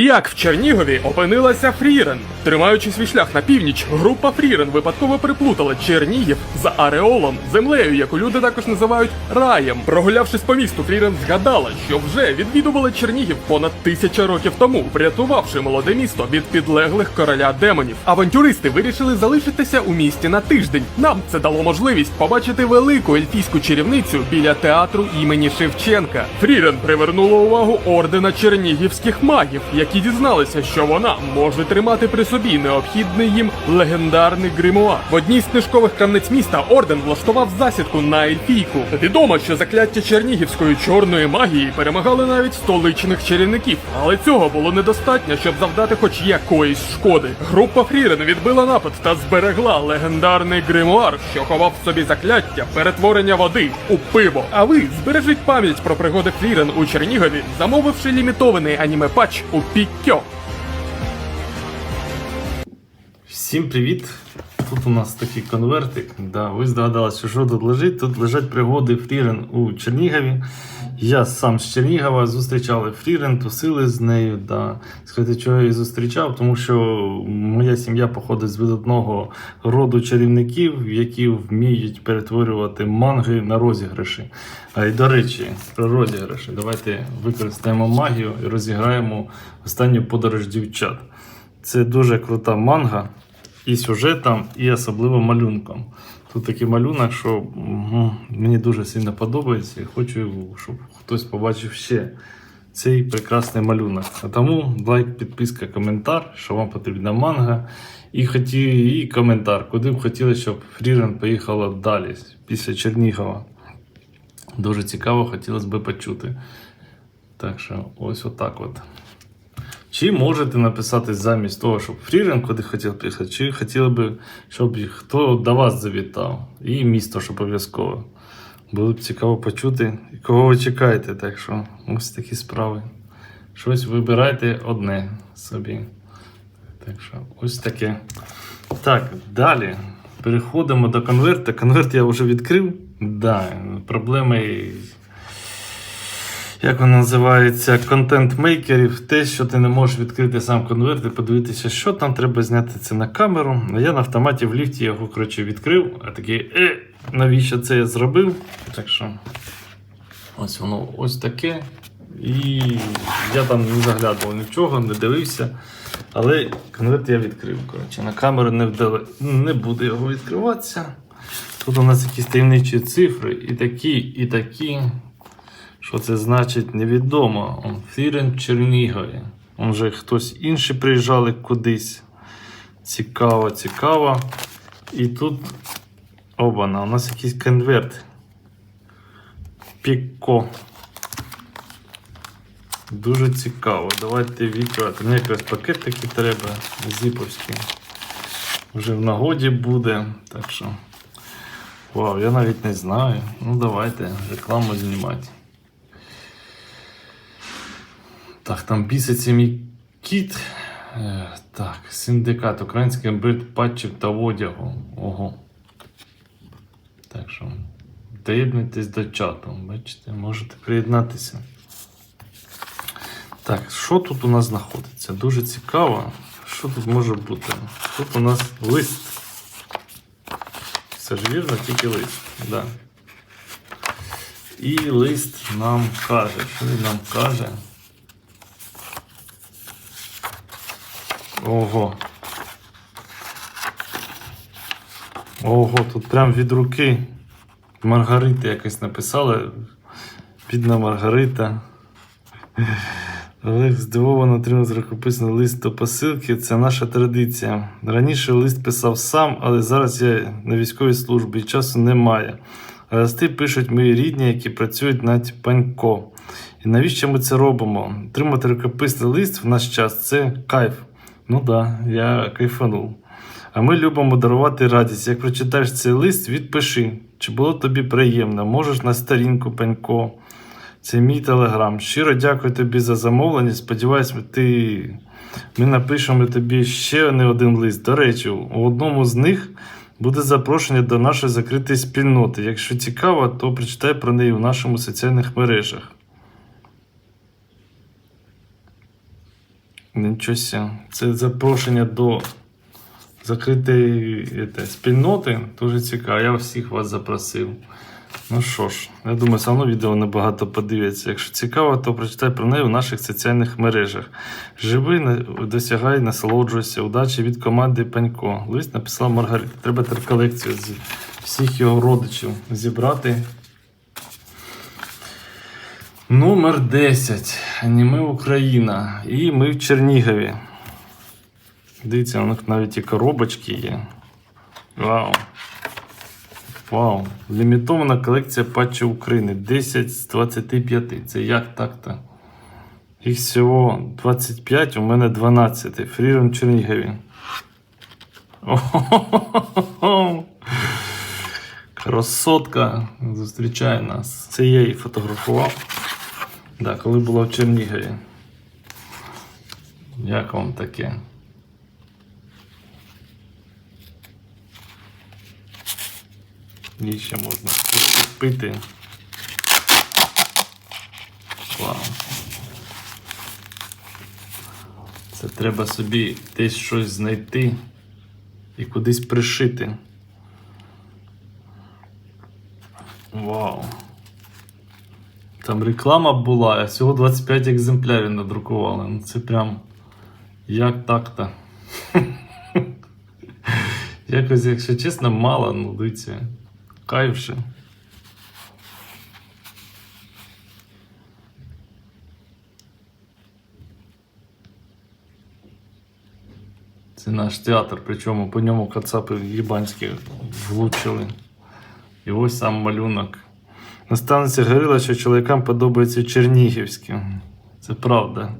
Як в Чернігові опинилася Фрірен? Тримаючи свій шлях на північ, група Фрірен випадково приплутала Чернігів за Ареолом, землею, яку люди також називають раєм. Прогулявшись по місту, Фрірен згадала, що вже відвідувала Чернігів понад тисяча років тому, врятувавши молоде місто від підлеглих короля демонів. Авантюристи вирішили залишитися у місті на тиждень. Нам це дало можливість побачити велику ельфійську чарівницю біля театру імені Шевченка. Фрірен привернула увагу ордена чернігівських магів, які дізналися, що вона може тримати при собі необхідний їм легендарний гримуар. В одній з книжкових крамниць міста орден влаштував засідку на ельфійку. Відомо, що закляття чернігівської чорної магії перемагали навіть столичних чарівників, але цього було недостатньо, щоб завдати хоч якоїсь шкоди. Група Фрірен відбила напад та зберегла легендарний гримуар, що ховав в собі закляття перетворення води у пиво. А ви збережіть пам'ять про пригоди Фрірен у Чернігові, замовивши лімітований аніме патч у Піккьо. Всім привіт! Тут у нас такий конвертик. Да, ви здогадалися, що тут лежить. Тут лежать пригоди Фрірен у Чернігові. Я сам з Чернігова зустрічали Фрірен, тусили з нею. Да. Сказати, чого я її зустрічав, тому що моя сім'я походить з видатного роду чарівників, які вміють перетворювати манги на розіграші. А й до речі, про розіграші. Давайте використаємо магію і розіграємо останню подорож дівчат. Це дуже крута манга і сюжетом, і особливо малюнком. Тут такий малюнок, що м, мені дуже сильно подобається і хочу, щоб хтось побачив ще цей прекрасний малюнок. А тому лайк, підписка, коментар, що вам потрібна манга. І хотів, і коментар, куди б хотіли, щоб Фрірен поїхала далі після Чернігова. Дуже цікаво, хотілося б почути. Так що ось отак от. Чи можете написати замість того, щоб Фрірен куди хотів поїхати, чи хотіли би, щоб хто до вас завітав, і місто ж обов'язково. Було б цікаво почути, кого ви чекаєте. Так що ось такі справи. Щось вибирайте одне собі. Так що ось таке. Так, далі. Переходимо до конверта. Конверт я вже відкрив. Да, проблеми як воно називається, контент-мейкерів, те, що ти не можеш відкрити сам конверт і подивитися, що там треба зняти це на камеру. Я на автоматі в ліфті його коротше, відкрив, а такий, е, навіщо це я зробив? Так що ось воно ось таке. І я там не заглядував нічого, не дивився. Але конверт я відкрив. Коротше, на камеру не, вдали, не буде його відкриватися. Тут у нас якісь таємничі цифри, і такі, і такі. Що це значить, невідомо. Он Фірен Чернігові. Он же хтось інший приїжджали кудись. Цікаво, цікаво. І тут. Обана, у нас якийсь конверт. Піко. Дуже цікаво. Давайте відкривати. Мені якраз пакетики треба. Зіповські. Вже в нагоді буде. Так що. Вау, я навіть не знаю. Ну давайте рекламу знімати. Так, там біситься мій кіт. Е, Так, синдикат, український брит патчів та одягу. Ого. Так що, доєднуйтесь до чату. Бачите, можете приєднатися. Так, що тут у нас знаходиться? Дуже цікаво. Що тут може бути? Тут у нас лист. Все ж вірно, тільки лист. Да. І лист нам каже. Що він нам каже? Ого. Ого, тут прям від руки Маргарити якось написали. Бідна Маргарита. Олег здивовано отримав рукописний лист до посилки. Це наша традиція. Раніше лист писав сам, але зараз я на військовій службі і часу немає. Листи пишуть мої рідні, які працюють над панько. І навіщо ми це робимо? Отримати рукописний лист в наш час це кайф. Ну да, я кайфанув. А ми любимо дарувати радість. Як прочитаєш цей лист, відпиши, чи було тобі приємно. Можеш на сторінку пенько. Це мій телеграм. Щиро дякую тобі за замовлення. Сподіваюсь, ти... ми напишемо тобі ще не один лист. До речі, у одному з них буде запрошення до нашої закритої спільноти. Якщо цікаво, то прочитай про неї у нашому соціальних мережах. Нічого ся. Це запрошення до закритої спільноти. Дуже цікаво. Я всіх вас запросив. Ну що ж, я думаю, все одно відео небагато подивляться. Якщо цікаво, то прочитай про неї у наших соціальних мережах. Живи, досягай, насолоджуйся. Удачі від команди Панько. Лист написала Маргарита. Треба тепер колекцію з всіх його родичів зібрати. Номер 10. Аніме Україна. І ми в Чернігові. Дивіться, у них навіть і коробочки є. Вау. Вау. Лімітована колекція патчів України. 10 з 25. Це як так-то? Їх всього 25, у мене 12. Фріром Чернігові. О-хо-хо-хо-хо. Красотка зустрічає нас. Це я її фотографував. Да, коли була в Чернігові. Як вам таке? Її ще можна пити. Вау. Це треба собі десь щось знайти і кудись пришити. Вау. Там реклама була, а всього 25 екземплярів надрукували. Ну це прям як так-то. Якось, якщо чесно, мало, ну дивіться. Кайф ще. Це наш театр, причому по ньому кацапи їбанські влучили. І ось сам малюнок. Наставниця говорила, що чоловікам подобається чернігівські. Це правда.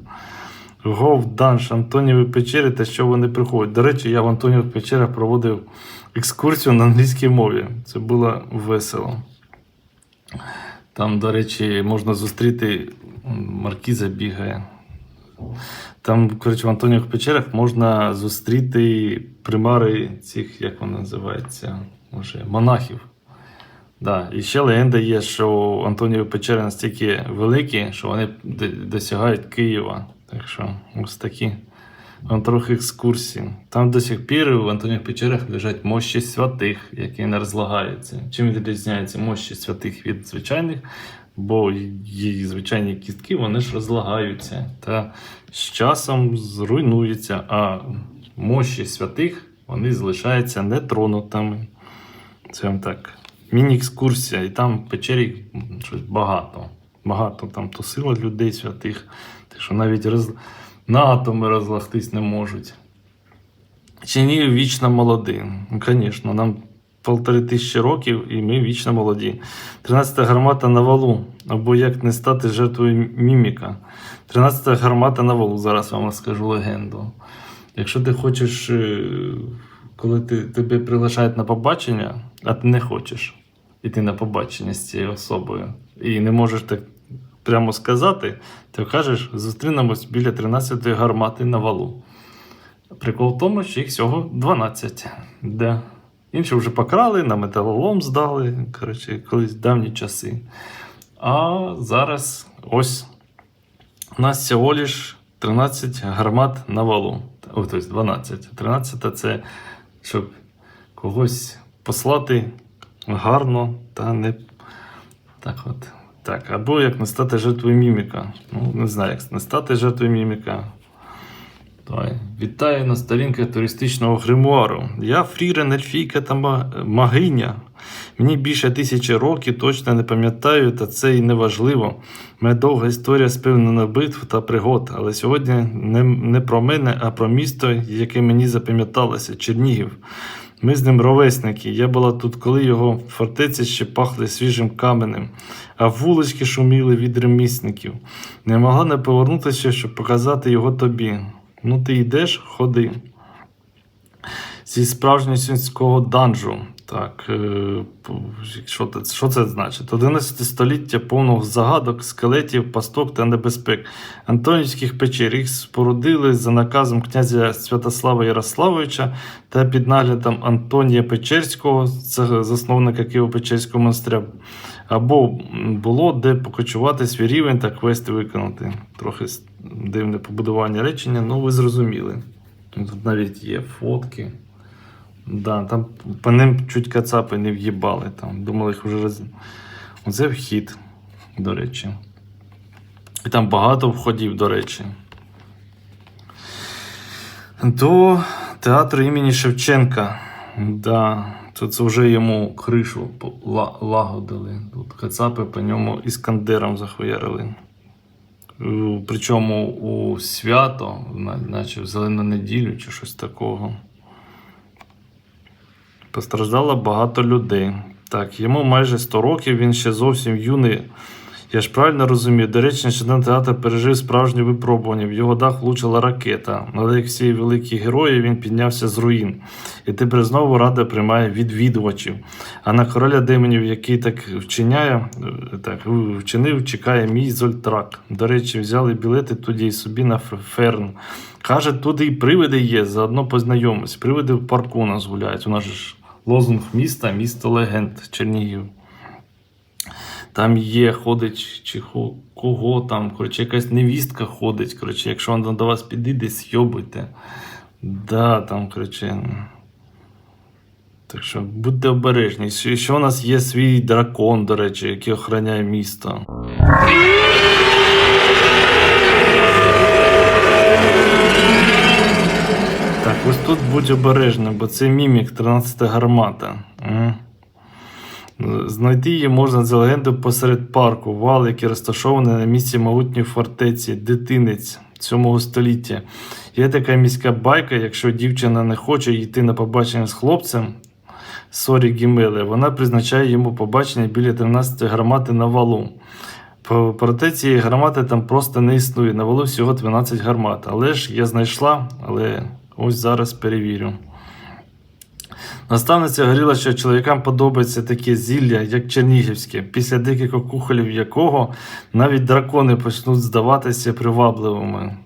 Гов, Данш, Антоніві печери та що вони приходять. До речі, я в Антонівих печерах проводив екскурсію на англійській мові. Це було весело. Там, до речі, можна зустріти Маркіза бігає. Там, коротше, в Антонівих печерах можна зустріти примари цих, як вони називаються, може, монахів. Да. І ще легенда є, що Антонієві печери настільки великі, що вони досягають Києва. Так що ось такі трохи екскурсії. Там до сих пір в Антоніївих печерах лежать мощі святих, які не розлагаються. Чим відрізняються мощі святих від звичайних? Бо її звичайні кістки вони ж розлагаються та з часом зруйнуються, а мощі святих вони залишаються нетронутими. Це вам так. Міні-екскурсія, і там в печері щось багато. Багато там тусило людей святих, так що навіть роз... на атоми розлагтись не можуть. Чернігів вічно молодий. Ну, звісно, нам полтори тисячі років, і ми вічно молоді. 13-та гармата на валу, або як не стати жертвою міміка. 13-та гармата на валу, зараз вам розкажу легенду. Якщо ти хочеш, е, коли ти, тебе приглашають на побачення, а ти не хочеш іти на побачення з цією особою, і не можеш так прямо сказати, ти кажеш, зустрінемось біля 13-ї гармати на валу. Прикол в тому, що їх всього 12. Да. Інші вже покрали, на металолом здали. Коротше, колись давні часи. А зараз ось у нас всього лиш 13 гармат на валу. О, тобто 12. 13 це щоб когось послати гарно та не. Так от. Так, або як не стати жертвою міміка. Ну, не знаю, як не стати жертвою міміка. Давай. Вітаю на сторінках туристичного гримуару. Я фрірен, ельфійка та магиня. Мені більше тисячі років, точно не пам'ятаю, та це і не важливо. Моя довга історія сповнена битв та пригод, але сьогодні не, не про мене, а про місто, яке мені запам'яталося Чернігів. Ми з ним ровесники. Я була тут, коли його фортеці ще пахли свіжим каменем, а вулички шуміли від ремісників. Не могла не повернутися, щоб показати його тобі. Ну, ти йдеш, ходи. Зі справжнього сільського данжу. Так, е, що, це, що це значить? 11 століття повного загадок, скелетів, пасток та небезпек. Антонівських печер їх спорудили за наказом князя Святослава Ярославовича та під наглядом Антонія Печерського, засновника Києво-Печерського монастиря. Або було де покочувати свій рівень та квести виконати. Трохи дивне побудування речення, ну ви зрозуміли. Тут навіть є фотки. Да, там по ним чуть кацапи не в'їбали. Там, думали, їх вже роз... Оце вхід, до речі. І там багато входів, до речі. До театру імені Шевченка. Да, тут це вже йому кришу лагодили. Тут кацапи по ньому іскандером захуярили. Причому у свято, наче в зелену неділю чи щось такого. Постраждало багато людей. Так, йому майже 100 років, він ще зовсім юний. Я ж правильно розумію, до речі, нещодавно театр пережив справжнє випробування. В його дах влучила ракета. Але як всі великі герої, він піднявся з руїн. І тепер знову рада приймає відвідувачів. А на короля демонів, який так вчиняє, е, так, вчинив, чекає мій зольтрак. До речі, взяли білети тоді і собі на ферн. Каже, туди і привиди є, заодно познайомись. Привиди в парку у нас гуляють. У нас ж лозунг міста, місто легенд Чернігів. Там є, ходить, чи кого там, коротше, якась невістка ходить. Коротше, якщо вона до вас підійде, сйобуйте. Да, там, коротше. Так що будьте обережні. Ще у нас є свій дракон, до речі, який охороняє місто. Тут будь обережним, бо це мімік 13 гармата. Знайти її можна за легендою посеред парку, вал, який розташований на місці могутньої фортеці, дитинець 7 століття. Є така міська байка, якщо дівчина не хоче йти на побачення з хлопцем, Сорі Гімели, вона призначає йому побачення біля 13 гармати на валу. Проте цієї гармати там просто не існує. На валу всього 12 гармат. Але ж я знайшла, але ось зараз перевірю. Наставниця говорила, що чоловікам подобається таке зілля, як чернігівське, після декількох кухолів якого навіть дракони почнуть здаватися привабливими.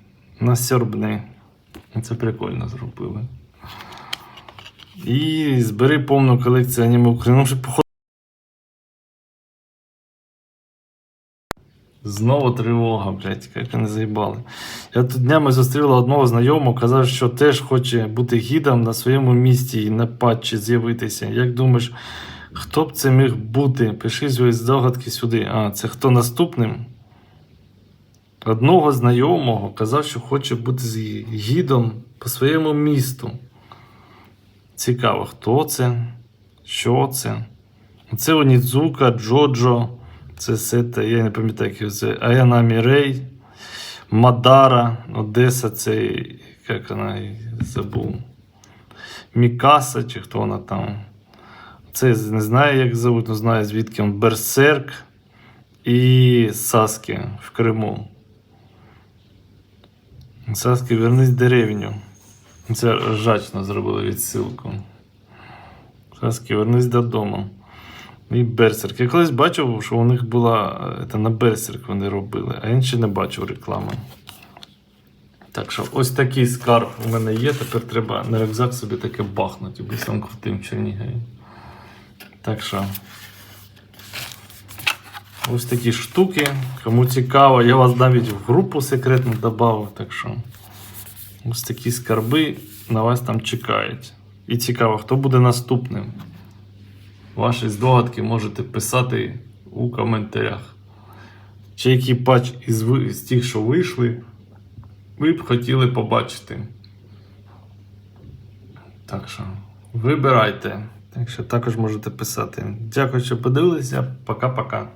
Насьорбни. Це прикольно зробили. І збери повну колекцію аніме України. Ну, Знову тривога, блядь, як вони заїбали. Я тут днями зустріла одного знайомого, казав, що теж хоче бути гідом на своєму місці і на патчі з'явитися. Як думаєш, хто б це міг бути? Пиши свої здогадки сюди. А, це хто наступним? Одного знайомого казав, що хоче бути гідом по своєму місту. Цікаво, хто це? Що це? Це Онідзука, Джоджо, це Сета, я не пам'ятаю, як це Аяна Мірей, Мадара, Одеса, це як вона забув. Мікаса, чи хто вона там. Це не знаю, як зовут, але знаю, звідки він Берсерк і Саски в Криму. Саски, вернись деревню. Це ржачно зробили відсилку. Саски, вернись додому. І Берсерк. Я колись бачив, що у них була е, це на Берсерк вони робили, а інші не бачив реклами. Так що ось такий скарб у мене є. Тепер треба на рюкзак собі таке бахнути, бо сам крутим в Чернігові. Так що. Ось такі штуки. Кому цікаво, я вас навіть в групу секретну додав. Так що ось такі скарби на вас там чекають. І цікаво, хто буде наступним. Ваші здогадки можете писати у коментарях. Чи який патч із, з тих, що вийшли, ви б хотіли побачити. Так що, вибирайте. Так що також можете писати. Дякую, що подивилися. Пока-пока.